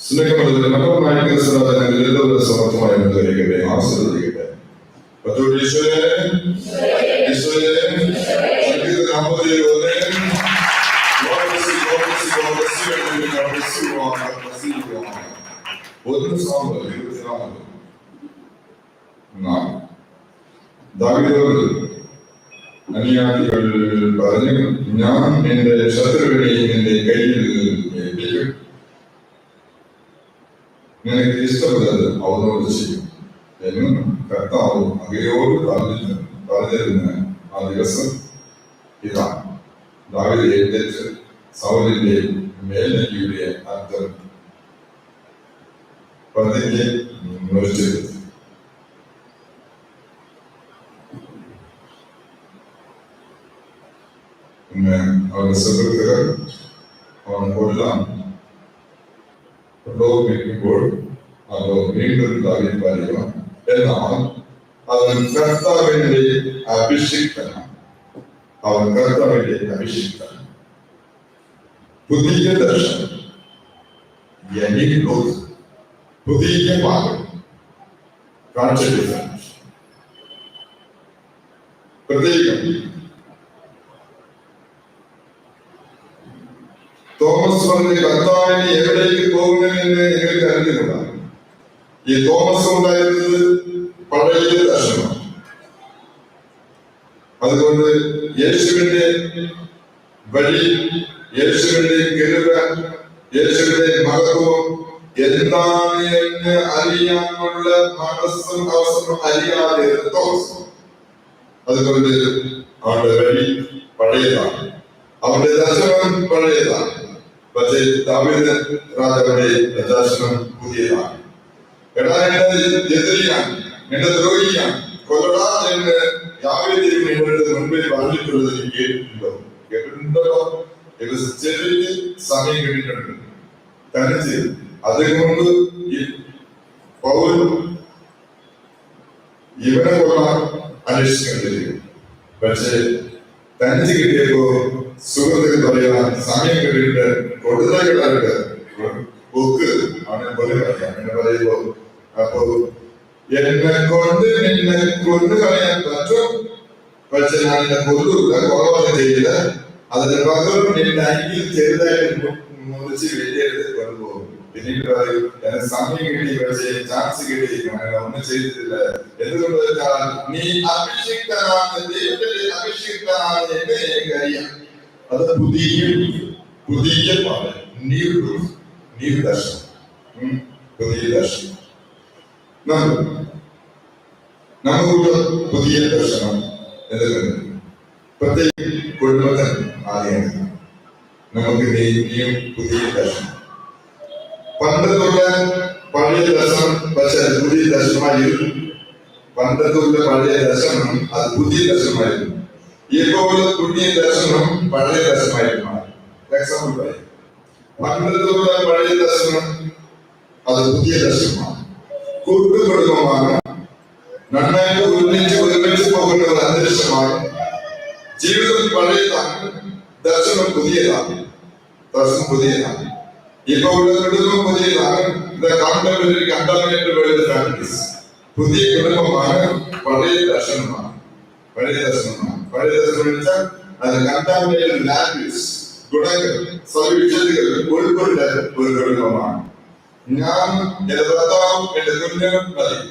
സ്നേഹപ്പെട്ടതിന് മറ്റൊന്നായിട്ട് എല്ലാവരും സമർത്ഥമായി കൈകട്ടെ ആശ്രയിക്കട്ടെ മറ്റൊരു ഈശ്വരനെ ഈശ്വരനെ നാൽപ്പത്തി ഒന്ന് ഒരു സാമ്പത്ത് ഇരുപത്തിനാല് നാല് ദാവിദോട് അനുയായികൾ പറഞ്ഞു ഞാൻ എന്റെ നിനക്ക് ഇഷ്ടപ്പെട്ടത് അവനോട് ചെയ്യും എന്നും കർത്താവ് അങ്ങയോട് പറഞ്ഞു പറഞ്ഞിരുന്ന ആ ദിവസം ഇതാണ് ദാവിദ് എഴുന്നേറ്റ് സൗലിന്റെ മേലങ്കിയുടെ അർത്ഥം പതിയെ മുറിച്ചെടുത്തു പിന്നെ അവരുടെ സുഹൃത്തുക്കൾ അവൻ കൊല്ലാം പ്രലോഭിപ്പിക്കുമ്പോൾ അത് വീണ്ടും കാര്യം പറയുക എന്നാൽ അവൻ കർത്താവിന്റെ അഭിഷിക്തനാണ് അവൻ കർത്താവിന്റെ അഭിഷിക്തനാണ് പുതിയ ദർശനം എനിക്കുള്ളത് പുതിയ മാർഗം കാണിച്ചിട്ടില്ല പ്രത്യേകം തോമസ് പറഞ്ഞ കർത്താവിന് അതുകൊണ്ട് യേശുവിന്റെ വഴി യേശുവിന്റെ കരുത യേശുവിന്റെ മഹത്വം എന്താണ് എന്ന് അറിയാനുള്ള മനസ്സും അവസരം അറിയാതെ അതുകൊണ്ട് അവരുടെ വഴി പഴയതാണ്. അവന്റെ ദർശനം പഴയതാണ്. പക്ഷേ തമിഴ് രാജാവിന്റെ ദർശനം പുതിയതാണ്. എടാ എന്നെ എതിരിയാണ് എന്നെ ദ്രോഹിയാണ് കൊല്ലടാ എന്ന് യാഗത്തിന് നിങ്ങളുടെ മുൻപിൽ പറഞ്ഞിട്ടുള്ളത് എനിക്ക് കേട്ടിട്ടുണ്ടോ? കേട്ടിട്ടുണ്ടോ എലിസബത്തിന് സമയം കിട്ടിയിട്ടുണ്ട്? തന്നെ ചെയ്തു. അതുകൊണ്ട് പൗൽ ഇവനെ കൊള്ളാൻ അന്വേഷിക്കുന്നില്ല പക്ഷേ തനിച്ച് കിട്ടിയപ്പോ സുഹൃത്തുക്കൾ പറയാ സമയം കിട്ടിയിട്ട് കൊടുത്ത കിട്ടാറുണ്ട്. ബുക്ക് അപ്പോ എന്നെ കൊണ്ട് നിന്നെ കൊന്നു കളയാൻ പറ്റും. പക്ഷെ ഞാൻ നിന്നെ കൊല്ലൂല കുറവൊന്നും ചെയ്യില്ല അതിന് പകരം നിന്റെ അരികിൽ ചെറുതായിട്ട് മുറിച്ച് വെട്ടിയെടുത്ത് കൊണ്ടുപോകും. പിന്നീട് പറയും എനിക്ക് സമയം കിട്ടി പക്ഷേ ചാൻസ് കിട്ടി. അങ്ങനെ ഒന്നും ചെയ്തിട്ടില്ല. എന്തുകൊണ്ട് നീ അഭിഷിക്തനാണ് ദൈവത്തിന്റെ അഭിഷിക്തനാണ് എന്ന് എനിക്കറിയാം. അത് പുതിയ പുതിയ പാട് നീ ന്യൂ ദർശനം. പുതിയ ദർശനം. നമുക്കുള്ള പുതിയ ദർശനം എന്തെങ്കിലും പ്രത്യേകം കുടുംബത്തിൽ ആദ്യമാണ് നമുക്ക് ഇനിയും പുതിയ ദർശനം. പണ്ടത്തുള്ള പഴയ ദർശനം പക്ഷെ അത് പുതിയ ദർശനമായിരുന്നു. പണ്ടത്തുള്ള പഴയ ദർശനം അത് പുതിയ ദർശനമായിരുന്നു. ഇപ്പോൾ പുതിയ ദർശനം പഴയ ദർശനമായിരുന്നു എക്സാമ്പിൾ പണ്ടത്തുള്ള പഴയ ദർശനം അത് പുതിയ ദർശനമാണ്. കൂട്ടുകുടുംബമാണ് നന്നായിട്ട് ഒന്നിച്ച് ഒരുമിച്ച് പോകുന്ന ഒരു അന്തരീക്ഷമാണ് ജീവിതം പഴയതാണ് ദർശനം പുതിയതാണ് ദർശനം പുതിയതാണ് ഇപ്പൊ ഉള്ള കുടുംബം പുതിയതാണ് ഇത് കണ്ടവരിൽ കണ്ടാമിനേറ്റ് വേൾഡ് ഫാമിലീസ് പുതിയ കുടുംബമാണ് പഴയ ദർശനമാണ് പഴയ ദർശനമാണ് പഴയ ദർശനം എന്ന് വെച്ചാൽ അത് കണ്ടാമിനേറ്റ് ലാംഗ്വേജ് ഗുണങ്ങൾ സവിശേഷതകൾ ഉൾക്കൊണ്ട ഒരു കുടുംബമാണ് ഞാൻ എന്റെ എന്റെ കുഞ്ഞും മതി.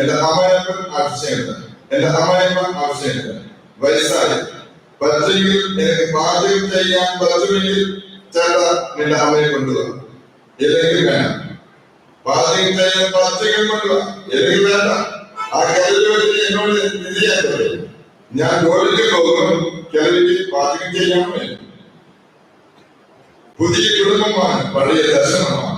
എന്റെ അമ്മയപ്പൻ ആവശ്യമില്ല. എന്റെ അമ്മയപ്പൻ ആവശ്യമില്ല. വയസ്സായി. പറ്റുമെങ്കിൽ എനിക്ക് പാചകം ചെയ്യാൻ പറ്റുമെങ്കിൽ ചേട്ട നിന്റെ അമ്മയെ കൊണ്ടുവരാം ഇല്ലെങ്കിൽ വേണം പാചകം ചെയ്യാൻ പത്രികം കൊണ്ടുവാ ഇല്ലെങ്കിൽ വേണ്ട. ആ കരുതൽ എന്നോട് നിധിയാൻ പറയും. ഞാൻ ജോലിക്ക് പോകുന്നു കിളവിക്ക് പാചകം ചെയ്യാൻ വേണ്ടി പുതിയ കുടുംബമാണ്. പഴയ ദർശനമാണ്.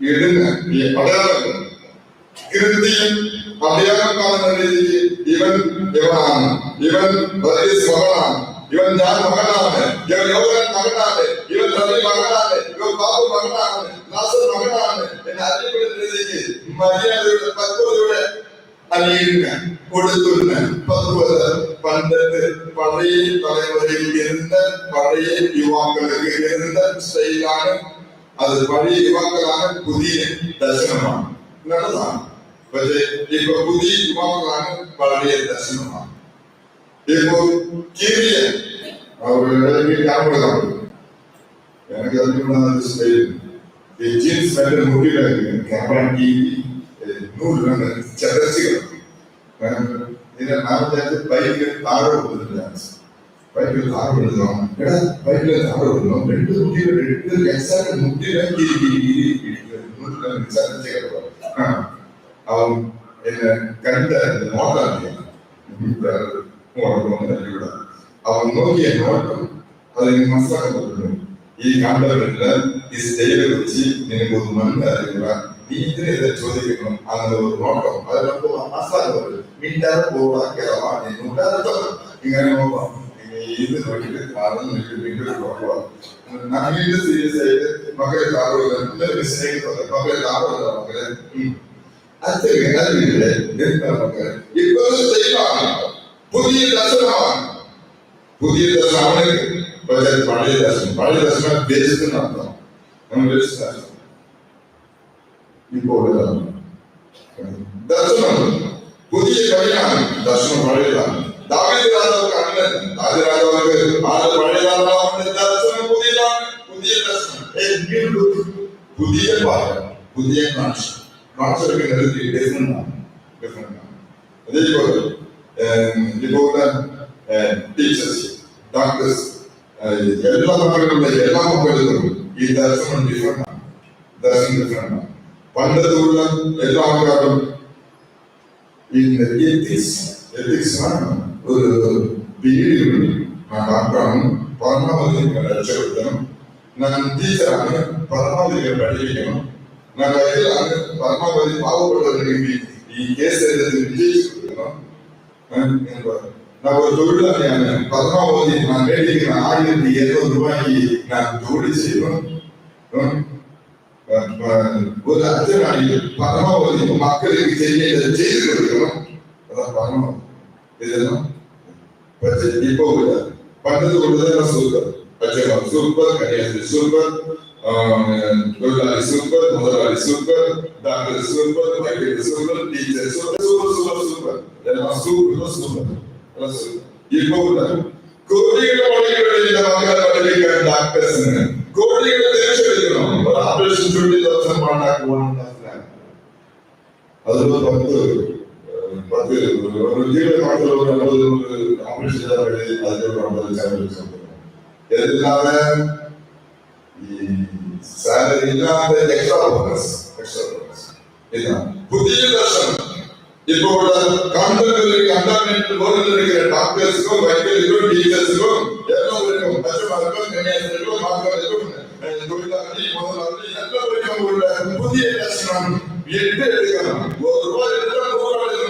with the ഇടുന്ന ഈ അടയാളങ്ങൾ കീർത്തിയും അടയാളം കാണുന്ന രീതിയിൽ ഇവൻ ഇവനാണ് ഇവൻ വർഗീസ് മകളാണ് ഇവൻ ഞാൻ മകനാണ് ഇവൻ യോഗൻ മകനാണ് ഇവൻ റവി മകനാണ് ഇവൻ ബാബു മകനാണ് നാസർ മകനാണ് എന്നെ അറിയപ്പെടുന്ന രീതിക്ക് മര്യാദയുടെ പക്വതയുടെ അണിയുന്ന കൊടുക്കുന്ന പക്വത പണ്ടത്തെ പഴയ തലമുറയിൽ ഇരുന്ന പഴയ യുവാക്കൾക്ക് ഇരുന്ന സ്റ്റൈലാണ് அது பழைய யுவாக்களாக புதிய தரிசனமாகும். என்னதான் இப்ப புதிய யுவாக்களாக பழைய தரிசனமாகும் இப்போ கிரிய அவர்கள் ஞாபகம் எனக்கு அதுக்கு செய்யுது ஜீன்ஸ் மேல முடியல கேமரா டிவி நூறு சதர்ச்சிகள் இதில் நாம் பைக்கு താഴെ കൊടുത്തില്ല ബൈക്കിൽ താഴെ കൊടുക്കണം എടാ ബൈക്കിൽ താഴെ കൊടുക്കണം രണ്ട് കുട്ടികൾ രണ്ട് എക്സാക്ട് മുട്ടിയിലെ കീരി കീരി കീരി നൂറ്റിലാണ് ചതച്ച് കിടക്കുക അവൻ എന്നെ കണ്ട നോട്ടാണ് അവൻ നോക്കിയ നോട്ടം അതിന് മനസ്സിലാക്കപ്പെട്ടിരുന്നു ഈ കണ്ടവരില്ല ഈ സ്റ്റേജിൽ വെച്ച് നിനക്ക് ഒരു മനസ്സിലാക്കുക നീ ഇതിനെതിരെ ചോദിക്കണം അങ്ങനെ ഒരു നോട്ടം അതിനൊക്കെ മനസ്സിലാക്കുന്നത് മിണ്ടാതെ പോവാ കേരള നീ മിണ്ടാതെ ഇങ്ങനെ നോക്കാം ಏನ್ ಬಗ್ಗೆ ಕಾರಣ ನಿಮಗೆ ಗೊತ್ತು ನನ್ನಿಂದ ಸೀರಿಯಸ್ ಆಗಿದೆ ಮಗಳ ಲಾಭವಿಲ್ಲ ಅಂತ ವಿಷಯ ಮಗಳ ಲಾಭವಿಲ್ಲ ಮಗಳೇ ಅಂತ ಹೇಳಲಿಲ್ಲ ಎಂತ ಮಗಳ ಇಬ್ಬರು ದೈವಾನ புதிய தசமான் புதிய தசாவனுக்கு பட்ஜெட் பழைய தசம் பழைய പഴയതാണ് ദാവീദ് രാജാവ് അണ്ണൻ ദാവീദ് രാജാവ് ആര് പഴയതാണ് അവന്റെ ദർശനം പുതിയതാണ് പുതിയ ദർശനം A new look. പുതിയ പാത പുതിയ കാഴ്ച കാഴ്ച എടുക്കുന്നത് ഡിഫറെന്റ് ആണ് ഡിഫറെന്റ് ആണ് അതേപോലെ ഇതുപോലെ ടീച്ചേഴ്സ് ഡോക്ടേഴ്സ് എല്ലാ നാടുകളിലെ എല്ലാ മക്കളിലും ഈ ദർശനം ഡിഫറെന്റ് ആണ് ദർശനം ഡിഫറെന്റ് ആണ് പണ്ടത്തുള്ള എല്ലാ ആൾക്കാരും ഈ എത്തിക്സ് എത്തിക്സ് ആണ് ஒரு பியில் நான் டாக்டரும் பரமாவதி லட்சம் நான் டீச்சராக பரமாவதியை படிக்கணும் நான் எல்லாமே பரமாவதி பாவப்பட்டவர்களுக்கு கேஸ் எழுதுறது விஜய் நான் ஒரு தொழிலாளியான. பத்மாவதி நான் வேலைக்கு நான் ஆயிரத்தி இருநூறு ரூபாய்க்கு நான் தொழில் செய்வேன் ஒரு அர்த்தநாடி பரமாவதி மக்களுக்கு தெரியல செய்து கொடுக்கணும். அதான் பரமாவதி இதெல்லாம் പക്ഷെ ഇപ്പോഴില്ല പണ്ടത് കൊണ്ടുതന്നെ സൂപ്പർ പക്ഷേ സൂപ്പർ കന്യാസ്ത്രീ സൂപ്പർ തൊഴിലാളി സൂപ്പർ മുതലാളി സൂപ്പർ ഡാക്ടർ സൂപ്പർ വൈദ്യുതി super teacher super super super super എല്ലാം സൂപ്പർ സൂപ്പർ ഇപ്പോഴില്ല കോടികളുടെ പള്ളികളിലെ മക്കളെ പഠിപ്പിക്കാൻ ഡാക്ടേഴ്സിന് കോടികൾ തിരിച്ചെടുക്കണം ഒരു ആപറേഷൻ ചുണ്ടി ദിവസം പാണ്ടാക്കുവാൻ അതുകൊണ്ട് പത്ത് பத்து ஒரு ஜீவ காலத்தில் ஒரு ஐம்பது ஒரு ஆபரேஷன் செய்தார்கள் ஒரு ஐம்பது சேனல் இல்லாத எக்ஸ்ட்ரா போனஸ் எக்ஸ்ட்ரா போனஸ் இதுதான் புதிய தர்ஷனம் இப்போ உள்ள போர்டில் இருக்கிற டாக்டர்ஸுக்கும் டீச்சர்ஸுக்கும் கஷ்டமாருக்கும் கன்னியாசருக்கும் மாணவர்களுக்கும் தொழிலாளி முதலாளி உள்ள புதிய தர்ஷனம் எட்டு ஒரு ரூபாய் எடுத்தால் நூறு ரூபாய்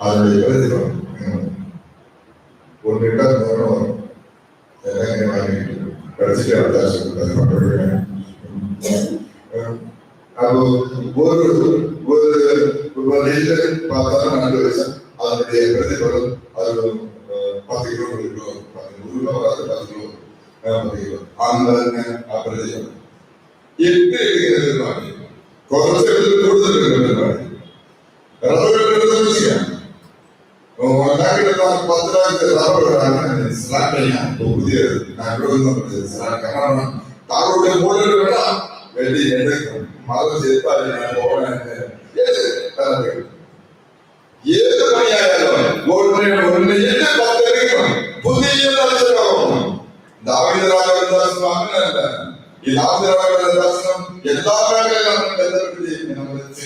அதனுடைய பிரதிபலம் ஒரு இடம் வரும் கடைசி அப்போ ஒரு ஒரு ஒரு நெல் பார்த்தா அதனுடைய பிரதிபலம் அது பத்து கிலோ கிலோ நூறு கிலோ வராது பத்து கிலோ பத்து கிலோ அந்த பிரதிபலம் எட்டு இருக்கிறது കുറച്ചെടുത്ത് കൂടുതൽ കിട്ടുന്നുണ്ടായി റബ്ബർ കിട്ടുന്നത് ശരിയാണ് ഉണ്ടാക്കിയിട്ടുള്ള പത്തിലാമത്തെ റബ്ബറാണ് ഇസ്ലാമിൽ ഞാൻ പുതിയത് ആഗ്രഹിക്കുന്നുണ്ട് ഇസ്ലാം കാരണം താങ്കളുടെ മുകളിൽ വേണ്ട വേണ്ടി എന്നെ മതം ചെയ്താൽ ഞാൻ പോകാൻ ഏത് പണിയായാലും എന്റെ പത്തരിക്കണം. പുതിയ ദർശനമാകണം ദാവിദരാജ ദാസനം അങ്ങനെയല്ല ഈ ദാവിദരാജ എല്ലാ മേഖലയിലും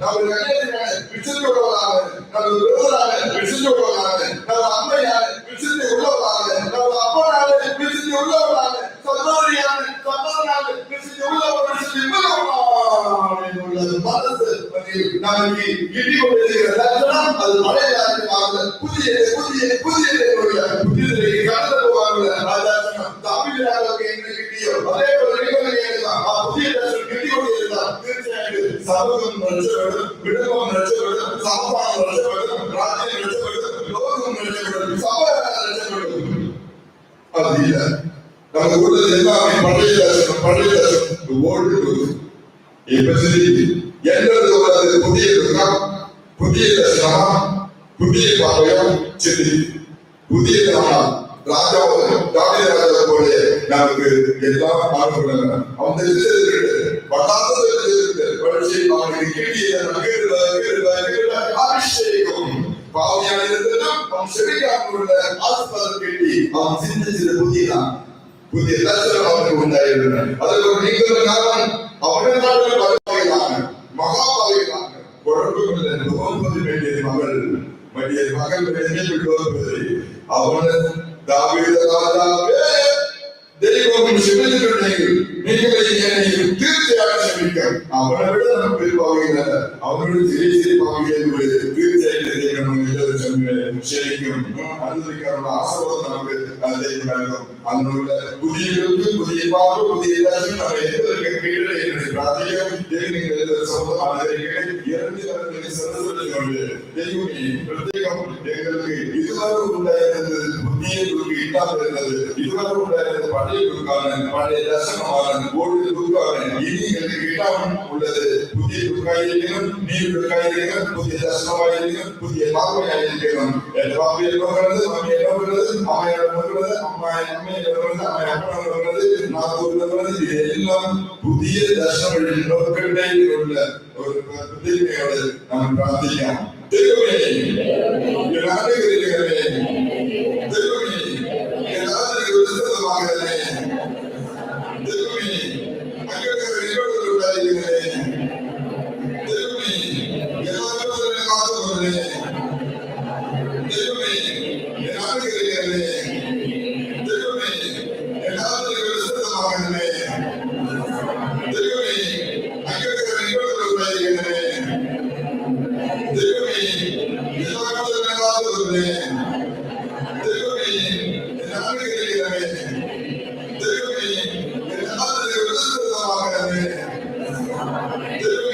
நமது கண்ணீரான விசிந்து உள்ளவராக நமது விருதான விசிந்து உள்ளவராக நமது அம்மையான விசிந்து உள்ளவராக நமது அப்பனான விசிந்து உள்ளவராக சந்தோரியான சந்தோரான விசிந்து உள்ளவர் விசிந்து உள்ளது மனசு நமக்கு இடி புதிய புதிய புதிய சர்வம் ரட்சப்படும் விடுவம் ரட்சப்படும் சாப்பாடு ரட்சப்படும் ராஜ்யம் ரட்சப்படும் லோகம் ரட்சப்படும் சபையால் ரட்சப்படும் அது இல்ல. நமக்கு உள்ளது எல்லாமே பழைய தர்சனம் பழைய தர்சனம் ஓல்டு இப்ப சிரிப்பு எங்களுக்கு உள்ளது புதிய தர்சனம் புதிய தர்சனமா புதிய பார்வையா சிரி. புதிய தர்சனா ராஜாவோட தாடி ராஜா போல நமக்கு எல்லாம் மாறுபடல அவங்க வட்டாரத்தில் അഭിഷേകമാണ് കിട്ടിയത് അഭിഷേകം ഭാവിയായിരുന്നെല്ലാം അവൻ ക്ഷമിക്കാനുള്ള ആസ്പദം കിട്ടി അവൻ ചിന്തിച്ചത് പുതിയതാണ് പുതിയ ദർശനം അവന് ഉണ്ടായിരുന്നു അതുകൊണ്ട് നിങ്ങൾ കാരണം അവരുടെ നാട്ടിലെ പരമാവധികളാണ് മഹാഭാവികളാണ് കുഴപ്പമില്ല ബഹുമതി മകൾ വലിയ മകൾ വേദനപ്പെട്ടത് അവന് ദൈവം ക്ഷമിച്ചിട്ടുണ്ടെങ്കിൽ നിങ്ങൾ ഇങ്ങനെ തീർച്ചയായും ക്ഷമിക്കാം അവന് അവരോട് തിരിച്ച് വാങ്ങിയത് തീർച്ചയായിട്ടും എല്ലാവരും നിഷേധിക്കും അനുവദിക്കാനുള്ള ആശ്രമം നമുക്ക് ദൈവം നൽകും അതിനുള്ള പുതിയ കേൾക്കും പുതിയ പാപം പുതിയ പ്രാർത്ഥിക്കാം സ്വന്തമാണ് ദൈവമേ പ്രത്യേകം ഞങ്ങൾക്ക് ഇതുവരെ ഉണ്ടായിരുന്നത് പുതിയ കുറുക്ക് ഇട്ടാൻ വരുന്നത് ഇതുവരെ ഉണ്ടായിരുന്നത് പഴയ കുറുക്കാണ് പഴയ രസമാണ് ഓടിയ കുറുക്കാണ് ഇനി ഞങ്ങൾക്ക് ഇടാൻ ഉള്ളത് പുതിയ കുറുക്കായിരിക്കണം നീ കുറുക്കായിരിക്കണം പുതിയ രസമായിരിക്കണം പുതിയ പാപയായിരിക്കണം എന്റെ പാപയെല്ലാം வருகிறது மம்மி இடம் வருகிறது மாமையார் வருகிறது அம்மா அம்மையில வருகிறது அம்மா அம்மன் வருகிறது நாகூர்ல வருகிறது இது எல்லாம் புதிய தர்ஷனம் நோக்கண்டே உள்ள ஒரு பிரதிமையோடு நாம் பிரார்த்திக்கலாம். திருமே நாடுகிறீர்களே திருமே ஏதாவது விருதமாகிறதே திருமே அங்கே இருக்கிற திருமே எல்லாரும் மாதம் வருகிறேன்